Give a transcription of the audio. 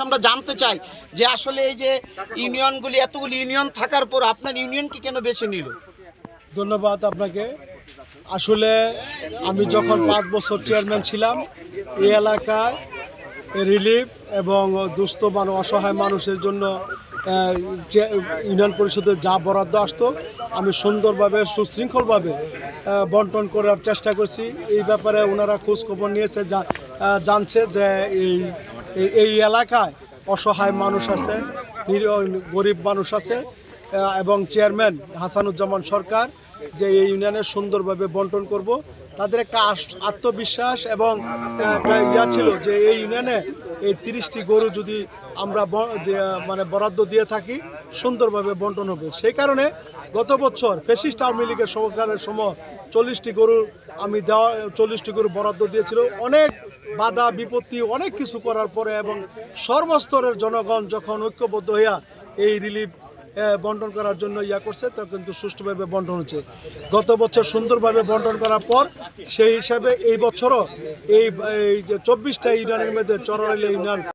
আমরা জানতে চাই যে আসলে এই যে ইউনিয়নগুলি, এতগুলি ইউনিয়ন থাকার পর আপনার ইউনিয়নকে কেন বেছে নিল? ধন্যবাদ আপনাকে। আসলে আমি যখন পাঁচ বছর চেয়ারম্যান ছিলাম, এই এলাকায় রিলিফ এবং দুস্থ মানুষ অসহায় মানুষের জন্য ইউনিয়ন পরিষদের যা বরাদ্দ আসতো, আমি সুন্দরভাবে, সুশৃঙ্খলভাবে বন্টন করার চেষ্টা করছি। এই ব্যাপারে ওনারা খোঁজখবর নিয়েছে জানছে যে এই এই- এলাকায় অসহায় মানুষ আছে গরিব মানুষ আছে এবং চেয়ারম্যান হাসানুজ্জামান সরকার যে এই ইউনিয়নের সুন্দরভাবে বন্টন করব। তাদের একটা আত্মবিশ্বাস এবং ইয়া ছিল যে এই ইউনিয়নে এই তিরিশটি গরু যদি আমরা মানে বরাদ্দ দিয়ে থাকি, সুন্দরভাবে বন্টন হবে। সেই কারণে গত বছর ফেসিস্ট আওয়ামী লীগের সরকারের সময় চল্লিশটি গরু আমি দেওয়া, চল্লিশটি গরু বরাদ্দ দিয়েছিল। অনেক বাধা, বিপত্তি, অনেক কিছু করার পরে এবং সর্বস্তরের জনগণ যখন ঐক্যবদ্ধ হইয়া এই রিলিফ বন্টন করার জন্য ইয়া করছে, তা কিন্তু সুষ্ঠুভাবে বন্টন হচ্ছে। গত বছর সুন্দরভাবে বন্টন করার পর, সেই হিসাবে এই বছরও এই চব্বিশটা ইউনিয়নের মধ্যে চররাইলে ইউনিয়ন